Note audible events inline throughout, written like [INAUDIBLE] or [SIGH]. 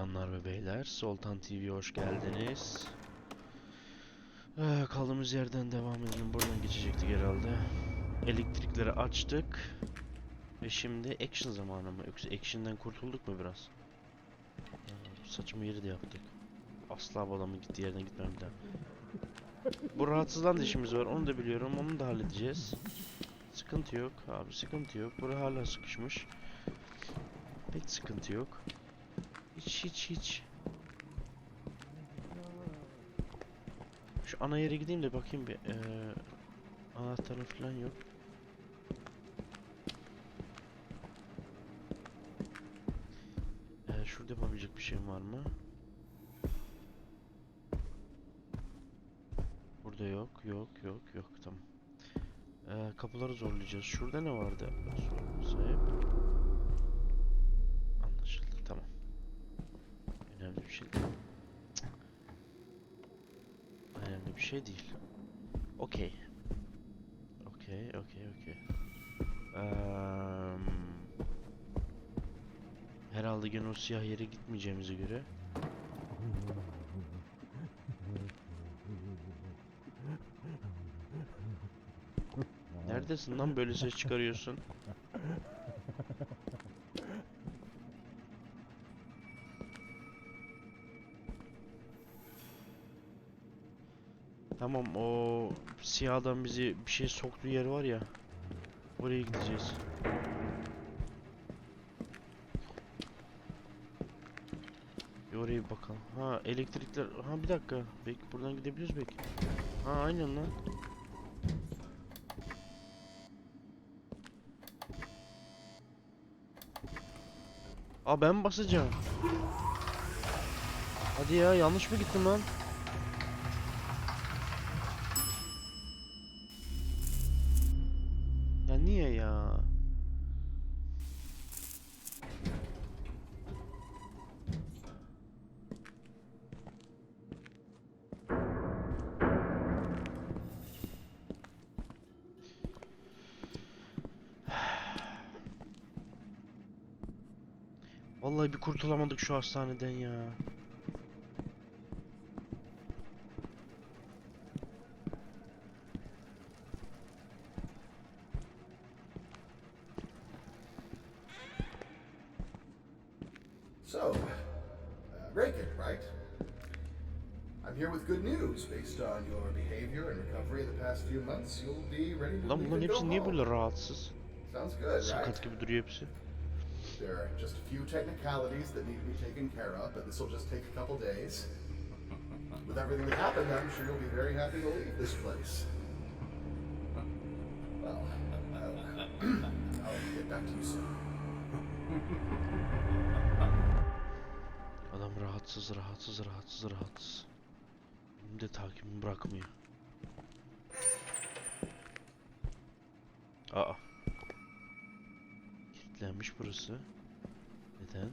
Hanlar ve beyler, Soltan TV'ye hoş geldiniz. Ee, kaldığımız yerden devam edelim. Buradan geçecektik herhalde. Elektrikleri açtık. Ve şimdi action zamanı mı? Yoksa action'dan kurtulduk mu biraz? Ee, saçımı yeri de yaptık. Asla bu adamın gittiği yerden gitmem bir daha. Bu rahatsızlan da işimiz var. Onu da biliyorum. Onu da halledeceğiz. Sıkıntı yok. Abi sıkıntı yok. Bura hala sıkışmış. Pek sıkıntı yok. Hiç hiç hiç. Şu ana yere gideyim de bakayım bir. Ee, anahtarı falan yok. Ee, şurada yapabilecek bir şeyim var mı? Burada yok, yok, yok, yok. Tamam. Ee, kapıları zorlayacağız. Şurada ne vardı? Sorumlu sahip. Anlaşıldı. Tamam. Önemli bir şey değil. Önemli bir şey değil. Okey. Okey, okey, okey. Eee, herhalde gene o siyah yere gitmeyeceğimize göre. Neredesin lan böyle ses çıkarıyorsun? Tamam o siyah adam bizi bir şey soktuğu yer var ya. Oraya gideceğiz. Bir oraya bir bakalım. Ha elektrikler. Ha bir dakika. Belki buradan gidebiliriz belki. Ha aynen lan. Aa ben basacağım. Hadi ya yanlış mı gittim lan? Bir kurtulamadık şu hastaneden ya. So, uh, Reagan, right? I'm here with good news. Based on your behavior and recovery the past few months, you'll be ready to Lan bunların hepsi niye böyle rahatsız? Sounds good, right? Sakat gibi duruyor hepsi. There are just a few technicalities that need to be taken care of, but this will just take a couple days. With everything that happened, I'm sure you'll be very happy to leave this place. Well, I'll, I'll get back to you soon. Adam rahatsız, rahatsız, rahatsız, rahatsız. Benim de takibimi bırakmıyor. Aa. Kilitlenmiş burası. Neden?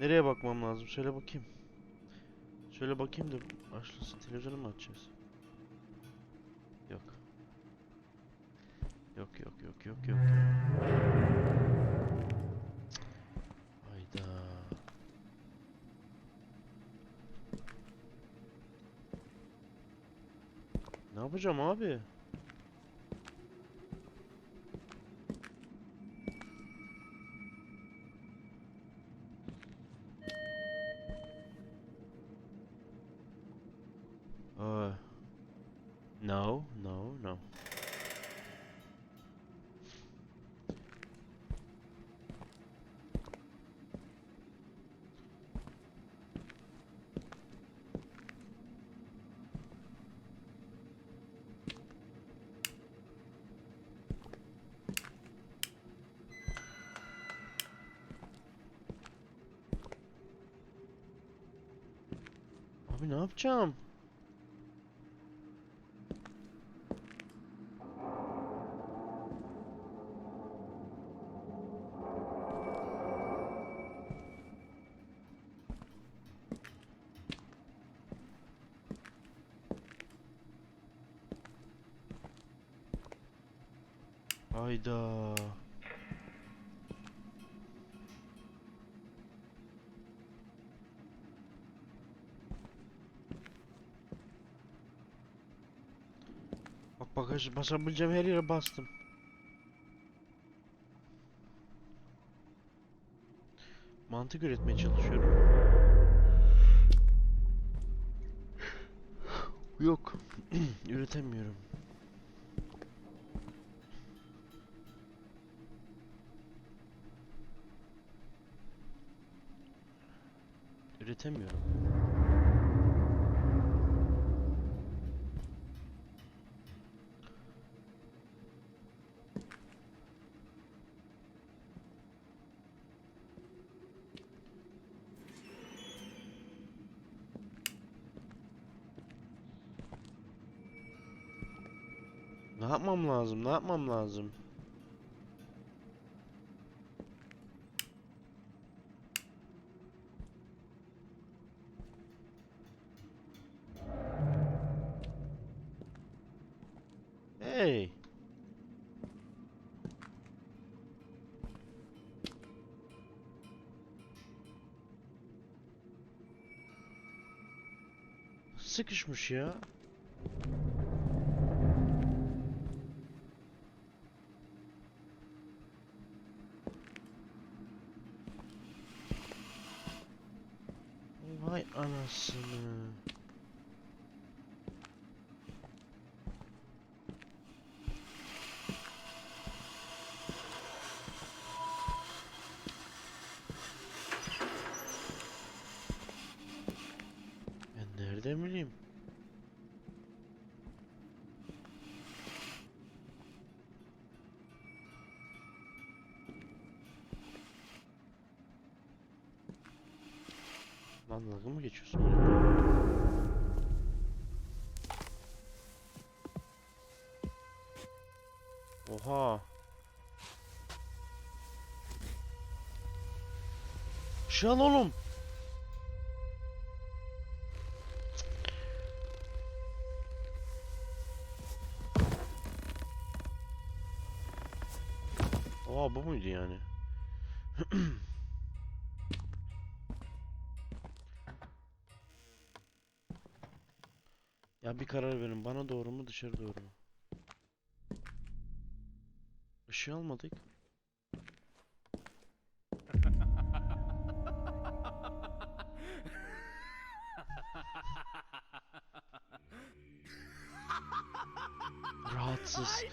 Nereye bakmam lazım? Söyle bakayım. Söyle bakayım da başlasın. Televizyonu mu açacağız? Yok. Yok yok yok yok yok. Cık. Hayda. Ne yapacağım abi? Abi ne yapacağım? Hayda. Bak bagaj basabileceğim her yere bastım. Mantık üretmeye çalışıyorum. Yok. [CLEARS THROAT] Üretemiyorum. Üretemiyorum. Ne yapmam lazım? Ne yapmam lazım? Hey. Sıkışmış ya. Vay anasını. Ben nereden bileyim? Lan dalga mı geçiyorsun? Oha. Şey al oğlum. Karar verin. Bana doğru mu dışarı doğru mu? Işığı almadık. Rahatsız.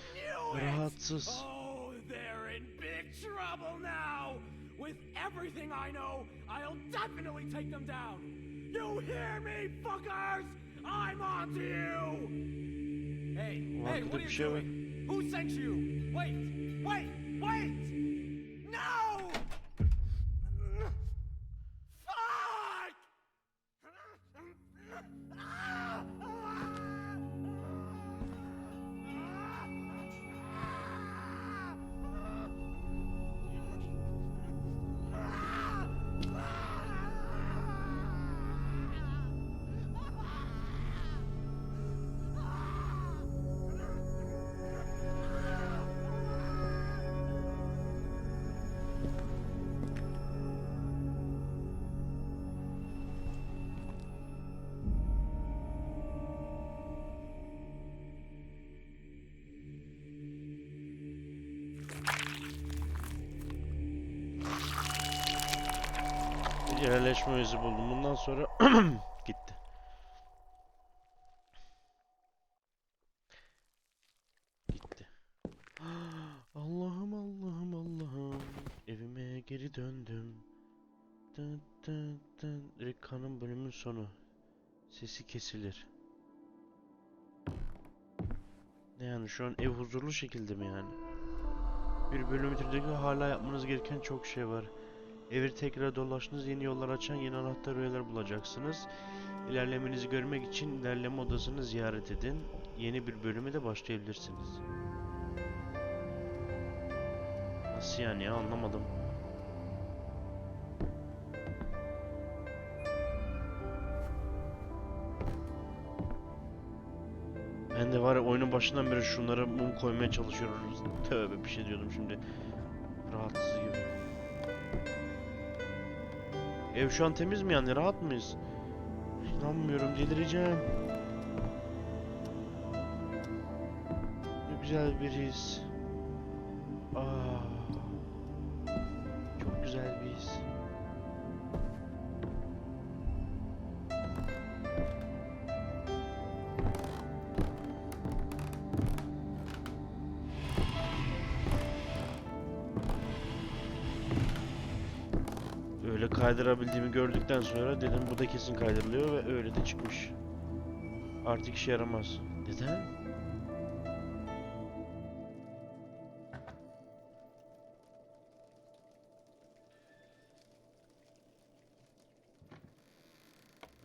Rahatsız. Oh, they're in big trouble now! With everything I know, I'll definitely take them down! You hear me, fuckers? I'm on to you! Hey, hey, what are you doing? Who sent you? Wait, wait, wait! Yerleşme izi buldum. Bundan sonra [CLEARS THROAT] gitti. Gitti. [GASPS] Allah'ım Allah'ım Allah'ım. Evime geri döndüm. Dın dın dın. Ricka'nın bölümün sonu. Sesi kesilir. Ne yani şu an ev huzurlu şekilde mi yani? Bir bölüm bitirdik hala yapmanız gereken çok şey var. Evi tekrar dolaştınız, yeni yollar açan yeni anahtar üyeler bulacaksınız. İlerlemenizi görmek için ilerleme odasını ziyaret edin. Yeni bir bölüme de başlayabilirsiniz. Nasıl yani ya anlamadım. Ben de var ya oyunun başından beri şunlara mum koymaya çalışıyoruz. Tövbe bir şey diyordum şimdi. Rahatsız gibi. Ev şu an temiz mi yani? Rahat mıyız? İnanmıyorum delireceğim. Ne güzel bir his. Öyle kaydırabildiğimi gördükten sonra dedim bu da kesin kaydırılıyor ve öyle de çıkmış. Artık işe yaramaz. Neden?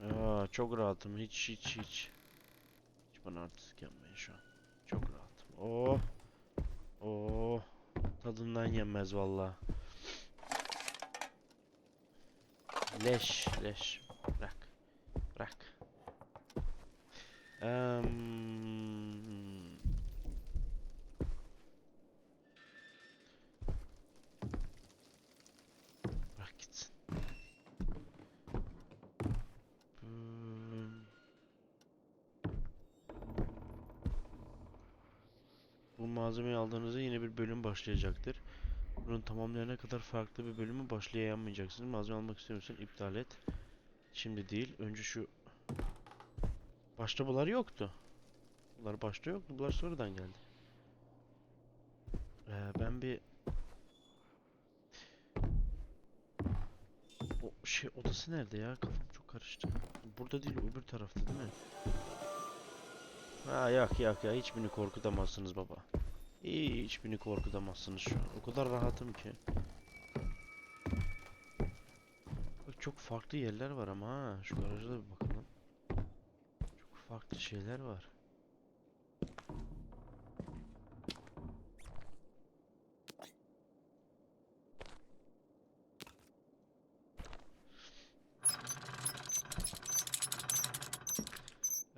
Aa, çok rahatım. Hiç hiç hiç. Hiç bana artistik yapmayın şu an. Çok rahatım. Oh. Oh. Tadından yenmez vallahi. Leş, leş. Bırak. Bırak. Eee... Bırak gitsin. Bu malzemeyi aldığınızda yine bir bölüm başlayacaktır. Bunu tamamlayana kadar farklı bir bölümü başlayamayacaksınız. Malzeme almak istemiyorsan iptal et. Şimdi değil. Önce şu... Başta bunlar yoktu. Bunlar başta yoktu. Bunlar sonradan geldi. Ee, ben bir... O şey odası nerede ya? Kafam çok karıştı. Burada değil, öbür tarafta değil mi? Ha yok yok ya. Hiç beni korkutamazsınız baba. Hiç beni korkutamazsınız şu an. O kadar rahatım ki. Bak çok farklı yerler var ama ha. Şu garaja da bir bakalım. Çok farklı şeyler var.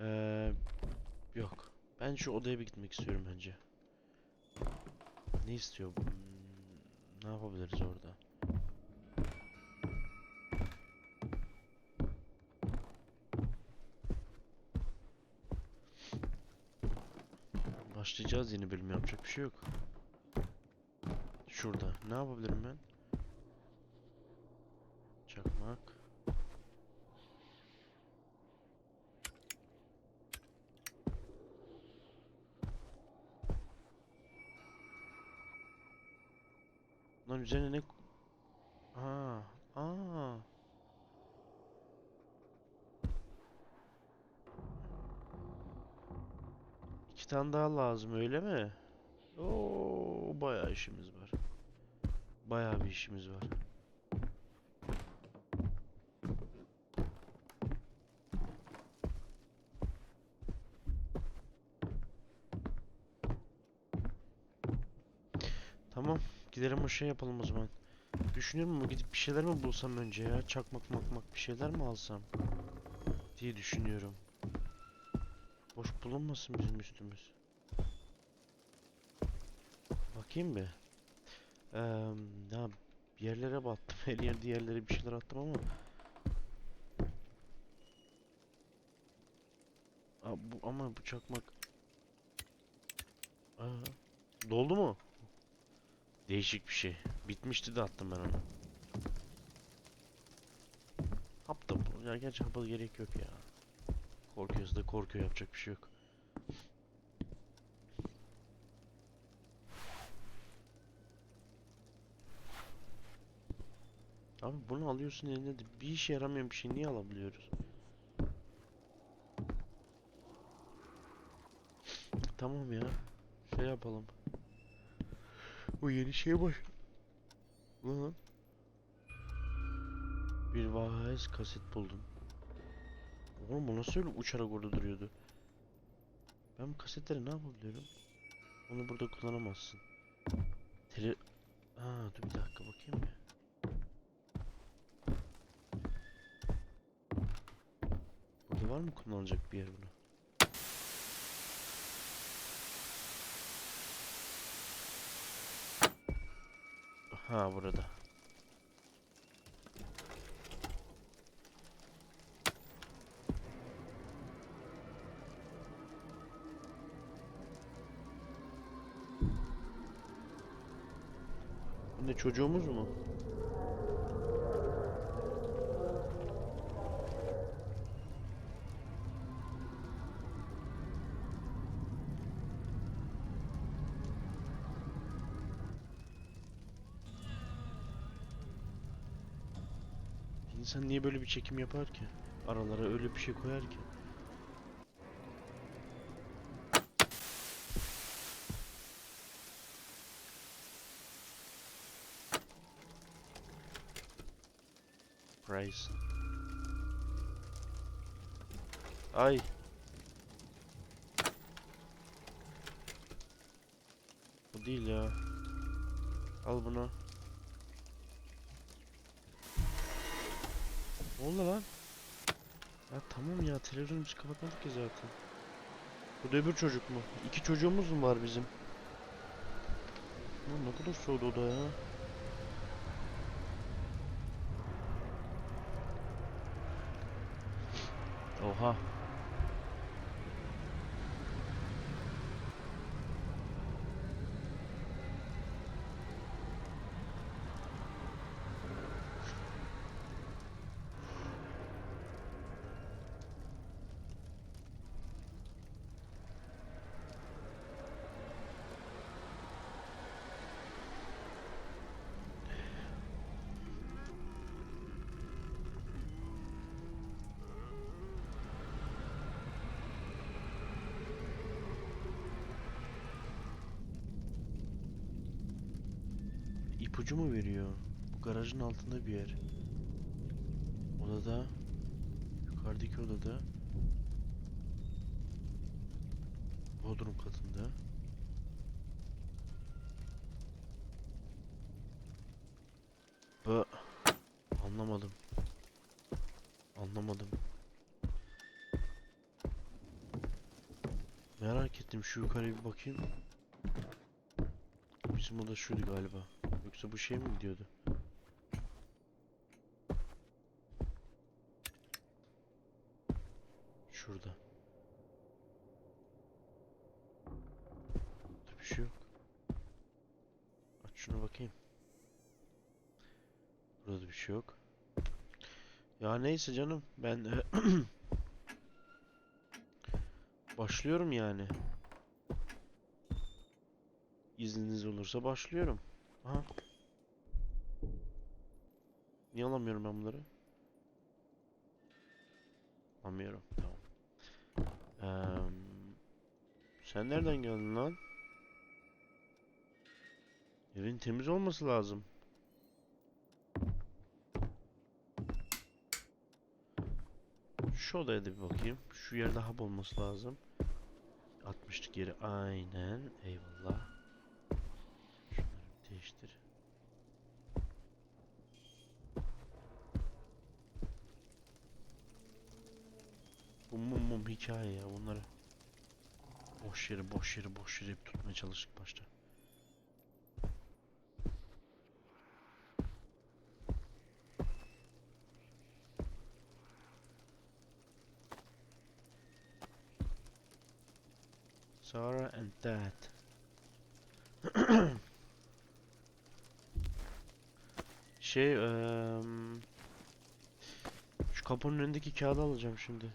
Ee, yok. Ben şu odaya bir gitmek istiyorum bence. Ne istiyor? bu? Hmm, ne yapabiliriz orada? Başlayacağız yeni bölüm yapacak bir şey yok. Şurada. Ne yapabilirim ben? Üzerine ne... Aa, aa. İki tane daha lazım öyle mi? Oo, bayağı işimiz var. Bayağı bir işimiz var. Tamam. Gidelim o şey yapalım o zaman. Düşünüyorum ama gidip bir şeyler mi bulsam önce ya? Çakmak makmak bir şeyler mi alsam? Diye düşünüyorum. Boş bulunmasın bizim üstümüz. Bakayım bir. Eee ya yerlere battım. [LAUGHS] Her yerde yerlere bir şeyler attım ama. Aa, bu, ama bu çakmak. Aa, doldu mu? Değişik bir şey. Bitmişti de attım ben onu. Hap da bu. Ya gerçi hapa gerek yok ya. Korkuyoruz da korkuyor yapacak bir şey yok. Abi bunu alıyorsun eline de bir işe yaramayan bir şey niye alabiliyoruz? Tamam ya. Şey yapalım. Bu yeni şey baş... Lan. Bir vaiz kaset buldum. Oğlum bu nasıl öyle uçarak orada duruyordu? Ben bu kasetleri ne yapabiliyorum? Onu burada kullanamazsın. Tele... Aa dur bir dakika bakayım bir. Burada var mı kullanılacak bir yer bunu? Ha burada. Bu Ne çocuğumuz mu? İnsan niye böyle bir çekim yapar ki? Aralara öyle bir şey koyar ki. Price. Ay. Bu değil ya. Al bunu. Ne oldu lan? Ya tamam ya televizyonumuzu kapatmadık ki zaten. Bu da öbür çocuk mu? İki çocuğumuz mu var bizim? Lan ne kadar soğudu o ya. Oha. İpucu mu veriyor? Bu garajın altında bir yer. Odada. Yukarıdaki odada. Bodrum katında. Bu anlamadım. Anlamadım. Merak ettim şu yukarıya bir bakayım. Bizim oda şuydu galiba. Yoksa bu şey mi gidiyordu? Şurada. Burada bir şey yok. Aç şuna bakayım. Burada da bir şey yok. Ya neyse canım ben e, [CLEARS THROAT] başlıyorum yani. İzniniz olursa başlıyorum. Aha. Niye alamıyorum ben bunları? Alamıyorum. Tamam. Eee, sen nereden geldin lan? Evin temiz olması lazım. Şu odaya da bir bakayım. Şu yerde hap olması lazım. Atmıştık yeri. Aynen. Eyvallah. Şunları değiştir. Bu mum mum hikaye ya bunları. Boş yeri boş yeri boş yeri hep tutmaya çalıştık başta. Sarah and Dad. [CLEARS THROAT] Şey, eee şu kapının önündeki kağıdı alacağım şimdi.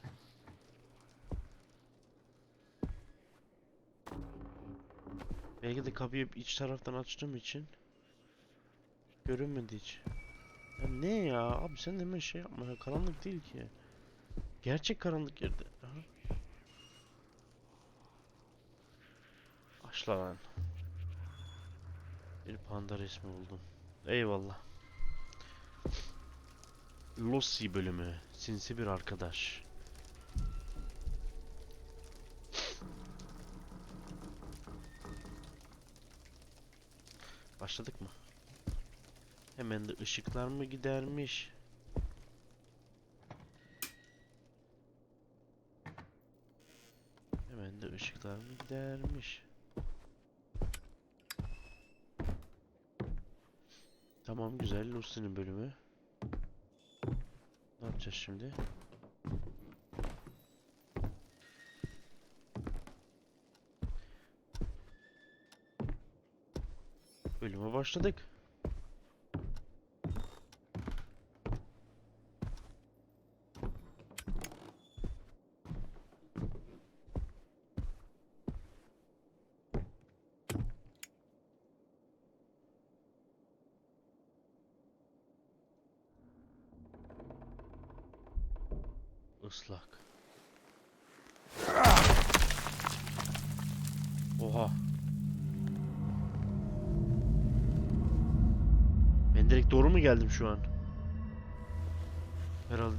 Belki de kapıyı iç taraftan açtığım için görünmedi hiç. Ya ne ya? Abi sen de şey yapma. ya, Karanlık değil ki. Gerçek karanlık yerde. Aha. Başla lan. Bir panda resmi buldum. Eyvallah. Lucy bölümü. Sinsi bir arkadaş. Başladık mı? Hemen de ışıklar mı gidermiş? Hemen de ışıklar mı gidermiş? Tamam güzel. Lucy'nin bölümü. Ne yapacağız şimdi? Başladık. Islak. Oha. Direkt doğru mu geldim şu an? Herhalde.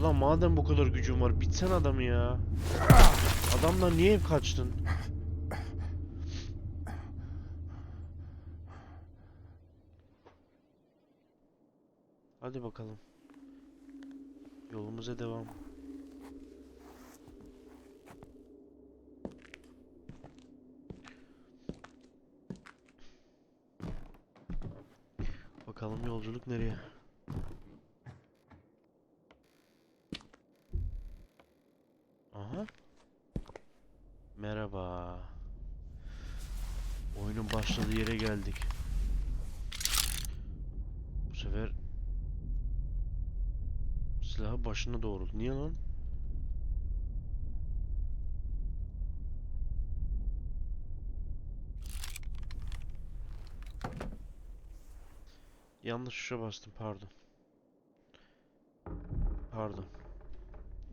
Ulan madem bu kadar gücün var bitsen adamı ya. Adamdan niye hep kaçtın? Hadi bakalım. Yolumuza devam. Bakalım yolculuk nereye? Aha. Merhaba. Oyunun başladığı yere geldik. Bu sefer silahı başına doğrultu. Niye lan? Yanlış tuşa bastım pardon. Pardon.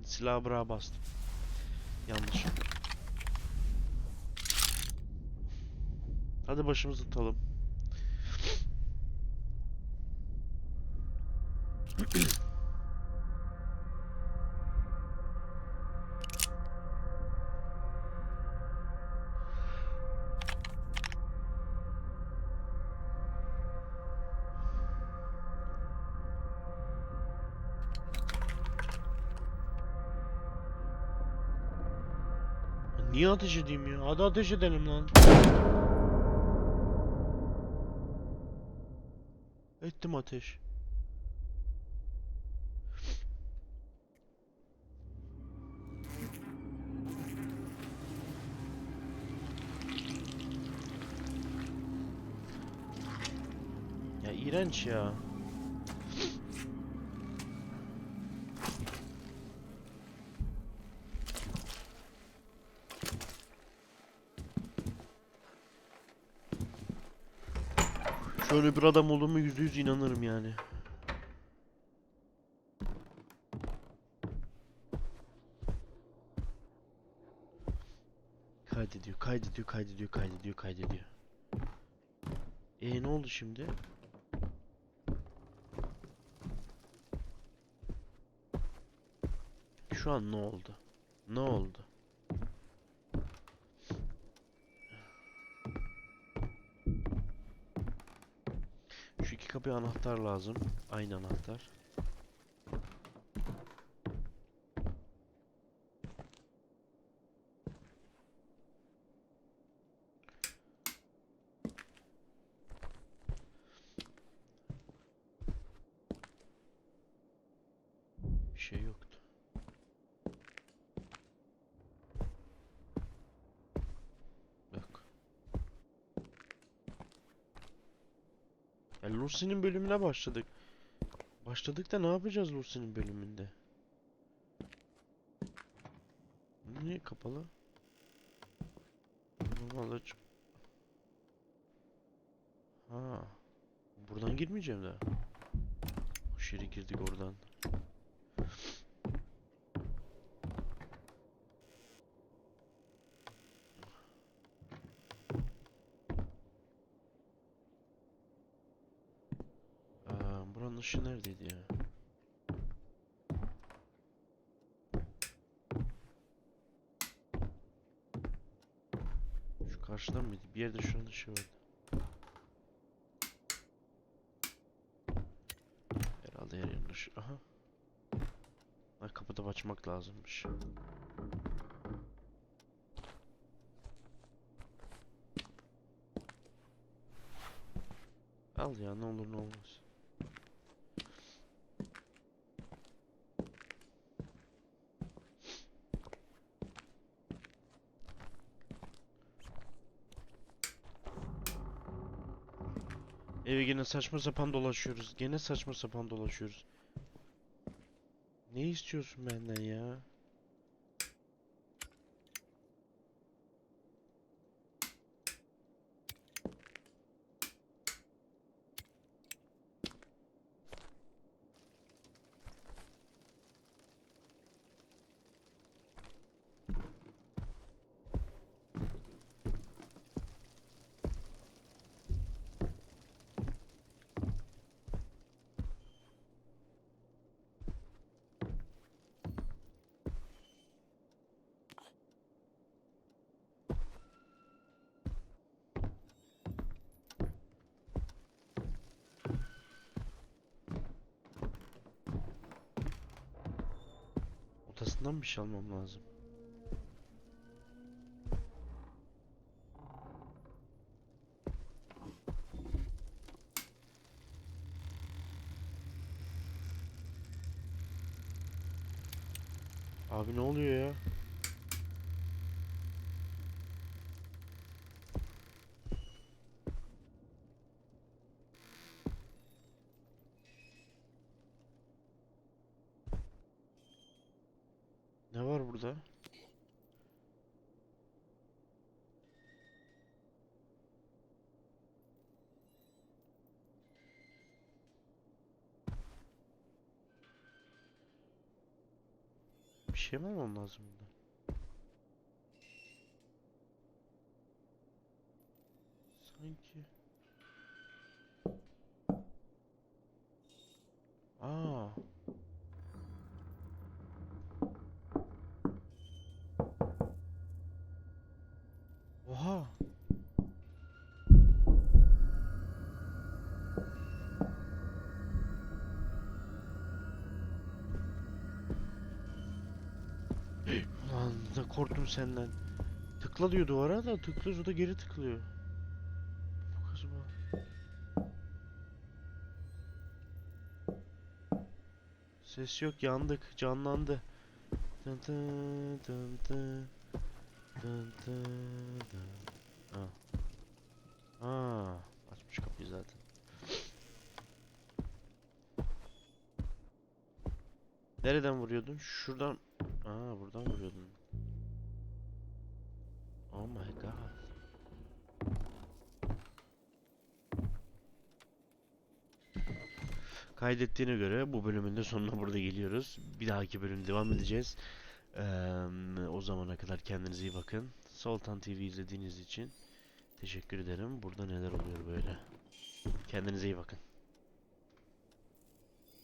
Silahı bırağa bastım. Yanlış. Hadi başımızı tutalım. [CLEARS THROAT] Niye ateş edeyim ya? Hadi ateş edelim lan. Ettim ateş. Ya iğrenç ya. Şöyle bir adam olduğumu yüzde yüz inanırım yani. Kaydediyor, kaydediyor, kaydediyor, kaydediyor, kaydediyor. E ne oldu şimdi? Şu an ne oldu? Ne oldu? Kapıya anahtar lazım. Aynı anahtar. Bir şey. Yok. Ya Lucy'nin bölümüne başladık. Başladık da ne yapacağız Lucy'nin bölümünde? Niye kapalı? Normalde aç- Ha. Buradan girmeyeceğim daha. Hoş yere girdik oradan. Diğeri de şunu düşürmedi. Herhalde yer yanlış. Aha. Ay kapıda açmak lazımmış. Al ya ne olur ne olmaz. Eve gene saçma sapan dolaşıyoruz. Gene saçma sapan dolaşıyoruz. Ne istiyorsun benden ya? Odasından bir şey almam lazım. Abi ne oluyor ya? Ne var burada? Bir şey mi almam lazım burada? Korktum senden. Tıkla diyor duvara da tıklıyoruz o da geri tıklıyor. Kız bu. Ses yok yandık canlandı. Dın dın dın dın. Dın dın dın. Ha. Ha, açmış kapıyı zaten. Nereden vuruyordun? Şuradan. Aa, buradan vuruyordun. Oh my god. Kaydettiğine göre bu bölümün de sonuna burada geliyoruz. Bir dahaki bölüm devam edeceğiz. Eee, o zamana kadar kendinize iyi bakın. Sultan TV izlediğiniz için teşekkür ederim. Burada neler oluyor böyle? Kendinize iyi bakın.